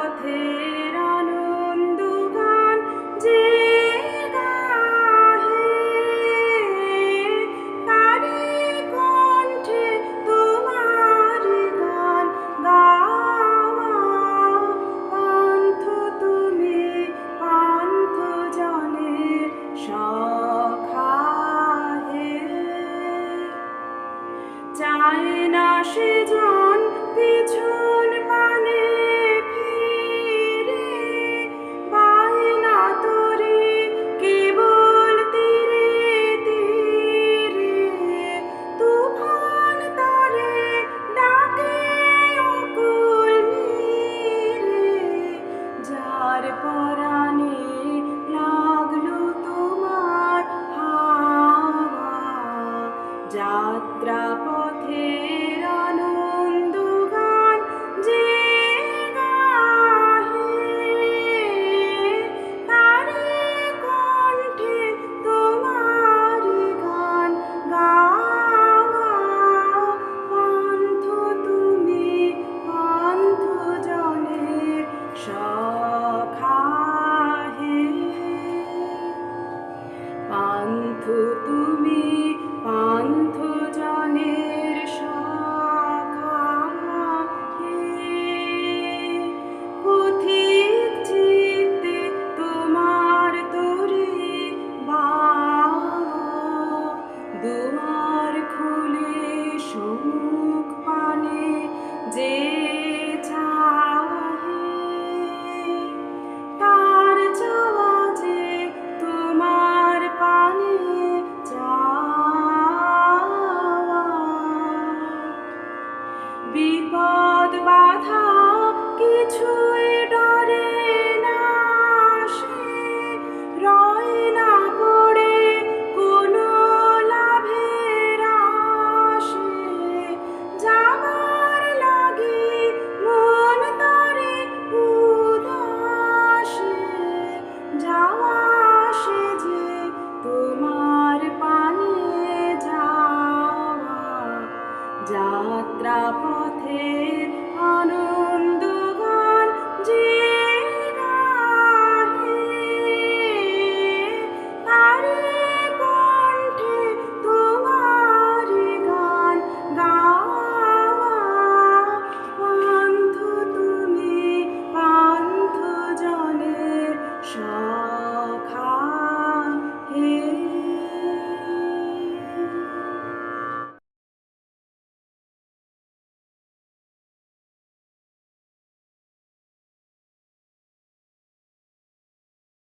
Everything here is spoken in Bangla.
পথের আনন্দ গান যে তারে তোমার গান গাওয়া পান্থ তুমি, পান্থ জনের চায় না সে জন পিছু নিদ্রা পথে আনন্দ